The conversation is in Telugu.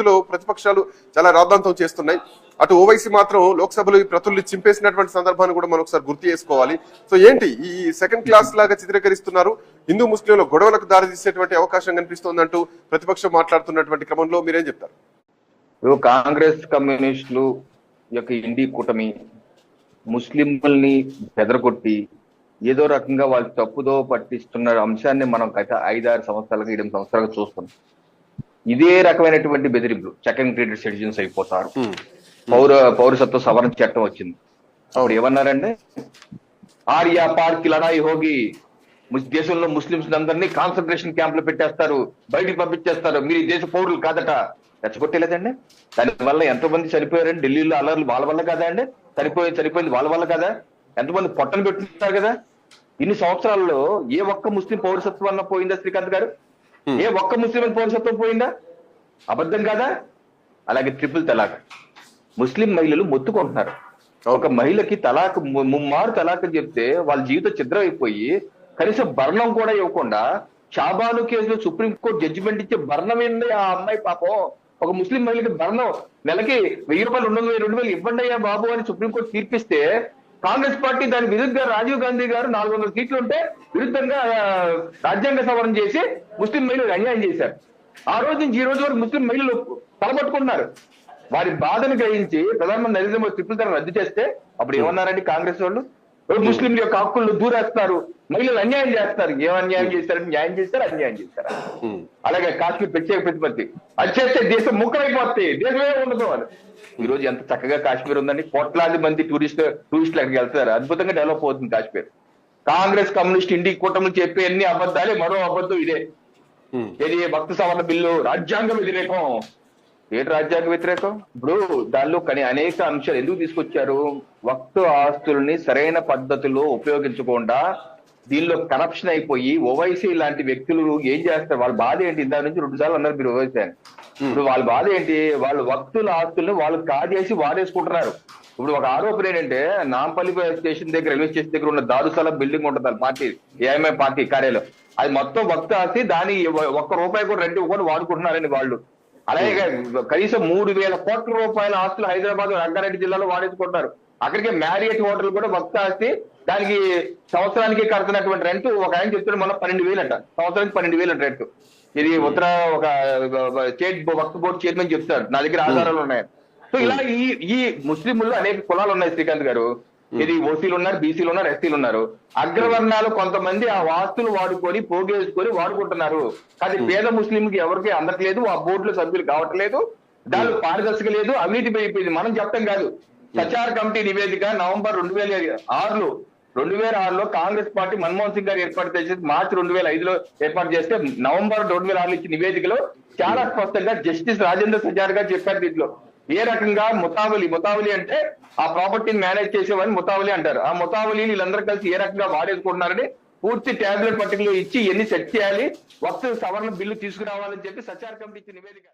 ఇందులో ప్రతిపక్షాలు చాలా రాద్ధాంతం చేస్తున్నాయి. అటు ఓవైసీ మాత్రం లోక్సభలో ఈ ప్రతుల్ని చింపేసినటువంటి సందర్భాన్ని కూడా మనం ఒకసారి గుర్తు చేసుకోవాలి. సో ఏంటి? ఈ సెకండ్ క్లాస్ లాగా చిత్రీకరిస్తున్నారు. హిందూ ముస్లింల గొడవలకు దారితీసేటువంటి అవకాశం కనిపిస్తోందంటూ ప్రతిపక్షం మాట్లాడుతున్నటువంటి క్రమంలో మీరేం చెప్తారు? ఇప్పుడు కాంగ్రెస్ కమ్యూనిస్టులు యొక్క ఇండి కూటమి ముస్లింలని బెదరగొట్టి ఏదో రకంగా వాళ్ళు తప్పుదో పట్టిస్తున్న అంశాన్ని మనం గత ఐదారు సంవత్సరాలుగా ఎనిమిది సంవత్సరాలుగా చూస్తున్నాం. ఇదే రకమైనటువంటి బెదిరింపులు. సెకండ్ గ్రేడెడ్ సిటిజన్స్ అయిపోతారు. పౌర పౌరసత్వ సవరణ చట్టం వచ్చింది. అప్పుడు ఏమన్నారంటే ఆర్యా పార్క్ లడాయి హోగి దేశంలో ముస్లింస్ అందరినీ కాన్సన్ట్రేషన్ క్యాంపులు పెట్టేస్తారు బయటికి పంపించేస్తారు. మీరు ఈ దేశ పౌరులు కాదట. రెచ్చగొట్టలేదండి. దాని వల్ల ఎంతో మంది చనిపోయారండి. ఢిల్లీలో అల్లర్లు వాళ్ళ వల్ల కదా అండి? చనిపోయి చనిపోయింది వాళ్ళ వల్ల కదా? ఎంతమంది పొట్టలు పెట్టుకుంటారు కదా? ఇన్ని సంవత్సరాల్లో ఏ ఒక్క ముస్లిం పౌరసత్వం అన్న పోయిందా శ్రీకాంత్ గారు? ఏ ఒక్క ముస్లిం పౌరసత్వం పోయిందా? అబద్ధం కాదా? అలాగే ట్రిపుల్ తలాక్. ముస్లిం మహిళలు మొత్తుకుంటున్నారు. ఒక మహిళకి తలాక్ ముమ్మారు తలాక్ అని చెప్తే వాళ్ళ జీవితం ఛిద్రం అయిపోయి కనీసం భరణం కూడా ఇవ్వకుండా షాబాను కేసులో సుప్రీంకోర్టు జడ్జిమెంట్ ఇచ్చే భరణం ఏంది ఆ అమ్మాయి పాపం? ఒక ముస్లిం మహిళకి భరణం. నెలకి వెయ్యి రూపాయలు రెండు వేలు రెండు వేలు ఇవ్వండి అయ్యా బాబు అని సుప్రీంకోర్టు తీర్పిస్తే కాంగ్రెస్ పార్టీ దాని విరుద్ధంగా రాజీవ్ గాంధీ గారు నాలుగు వందల సీట్లు ఉంటే విరుద్ధంగా రాజ్యాంగ సవరణ చేసి ముస్లిం మహిళలు అన్యాయం చేశారు. ఆ రోజు నుంచి ఈ రోజు వరకు ముస్లిం మహిళలు తలపట్టుకున్నారు వారి బాధను గ్రహించి ప్రధానమంత్రి నరేంద్ర మోదీ ట్రిపుల్ ధర రద్దు చేస్తే అప్పుడు ఏమన్నారండి కాంగ్రెస్ వాళ్ళు? ముస్లింల యొక్క హక్కులను దూరేస్తారు మహిళలు అన్యాయం చేస్తారు ఏం అన్యాయం చేస్తారంటే న్యాయం చేస్తారు అన్యాయం చేస్తారా అలాగే కాశ్మీర్ ప్రత్యేక ప్రతిపత్తి. అది చేస్తే దేశం ముక్కరైపోతాయి దేశమే ఉండదు అని ఈ రోజు ఎంత చక్కగా కాశ్మీర్ ఉందండి. కోట్లాది మంది టూరిస్ట్ టూరిస్టులు అక్కడికి వెళ్తారు అద్భుతంగా డెవలప్ అవుతుంది కాశ్మీర్. కాంగ్రెస్ కమ్యూనిస్ట్ ఇండి కూటమి చెప్పే అన్ని అబద్ధాలే మరో అబద్ధం ఇదే. ఏది? భక్త సవరణ బిల్లు రాజ్యాంగ వ్యతిరేకం. ఏంటి రాజ్యాంగ వ్యతిరేకం? ఇప్పుడు దానిలో కని అనేక అంశాలు ఎందుకు తీసుకొచ్చారు? వక్తు ఆస్తుల్ని సరైన పద్ధతిలో ఉపయోగించకుండా దీనిలో కరప్షన్ అయిపోయి ఓవైసీ లాంటి వ్యక్తులు ఏం చేస్తారు? వాళ్ళ బాధ ఏంటి? ఇందా నుంచి రెండు సార్లు అన్నారు మీరు ఓవైసీ అని. ఇప్పుడు వాళ్ళ బాధ ఏంటి? వాళ్ళు వక్తుల ఆస్తుల్ని వాళ్ళు కాజేసి వాడేసుకుంటున్నారు. ఇప్పుడు ఒక ఆరోపణ ఏంటంటే నాంపల్లి స్టేషన్ దగ్గర రైల్వే స్టేషన్ దగ్గర ఉన్న దారుసాల బిల్డింగ్ ఉంటుంది పార్టీ ఏఎంఐ పార్టీ కార్యాలయం. అది మొత్తం భక్త ఆస్తి దాని ఒక్క రూపాయి కూడా రెంట్ ఇవ్వకుండా వాడుకుంటున్నారండి వాళ్ళు. అలాగే కనీసం మూడు వేల కోట్ల రూపాయల ఆస్తులు హైదరాబాద్ రంగారెడ్డి జిల్లాలో వాడేసుకుంటున్నారు. అక్కడికే మ్యారియట్ హోటల్ కూడా భక్త ఆస్తి దానికి సంవత్సరానికి కడుతున్నటువంటి రెంట్ ఒక ఆయన చెప్తున్నాడు మన పన్నెండు వేలు అంట సంవత్సరానికి పన్నెండు వేలు అంట రెంట్. ఇది ఉత్తర ఒక స్టేట్ వక్ఫ్ బోర్డు చైర్మన్ చెప్తారు నా దగ్గర ఆధారాలు ఉన్నాయి. సో ఇలా ఈ ఈ ముస్లింలు అనేక కులాలు ఉన్నాయి శ్రీకాంత్ గారు. ఇది ఓసీలు ఉన్నారు బీసీలు ఉన్నారు ఎస్సీలు ఉన్నారు అగ్రవర్ణాలు కొంతమంది ఆ వాస్తులు వాడుకొని పోగేసుకొని వాడుకుంటున్నారు. అది పేద ముస్లింకి ఎవరికి అందట్లేదు ఆ బోర్డులో సభ్యులు కావట్లేదు దానిలో పారదర్శక లేదు అవినీతి అయిపోయింది మనం చెప్పడం కాదు. సచార్ కమిటీ నివేదిక నవంబర్ రెండు వేల ఆరులో రెండు వేల ఆరులో కాంగ్రెస్ పార్టీ మన్మోహన్ సింగ్ గారు ఏర్పాటు చేసి మార్చి రెండు వేల ఐదులో ఏర్పాటు చేస్తే నవంబర్ రెండు వేల ఆరులో ఇచ్చిన నివేదికలో చాలా స్పష్టంగా జస్టిస్ రాజేంద్ర సజార్ గారు చెప్పారు దీంట్లో. ఏ రకంగా ముతావలి ముతావలి అంటే ఆ ప్రాపర్టీని మేనేజ్ చేసేవాడిని ముతావలి అంటారు. ఆ ముతావలిని వీళ్ళందరూ కలిసి ఏ రకంగా వాడేసుకుంటున్నారని పూర్తి ట్యాబ్లెట్ పట్టికలు ఇచ్చి ఎన్ని సెట్ చేయాలి వస్తు సవరణ బిల్లు తీసుకురావాలని చెప్పి సచార్ కమిటీ ఇచ్చిన నివేదిక.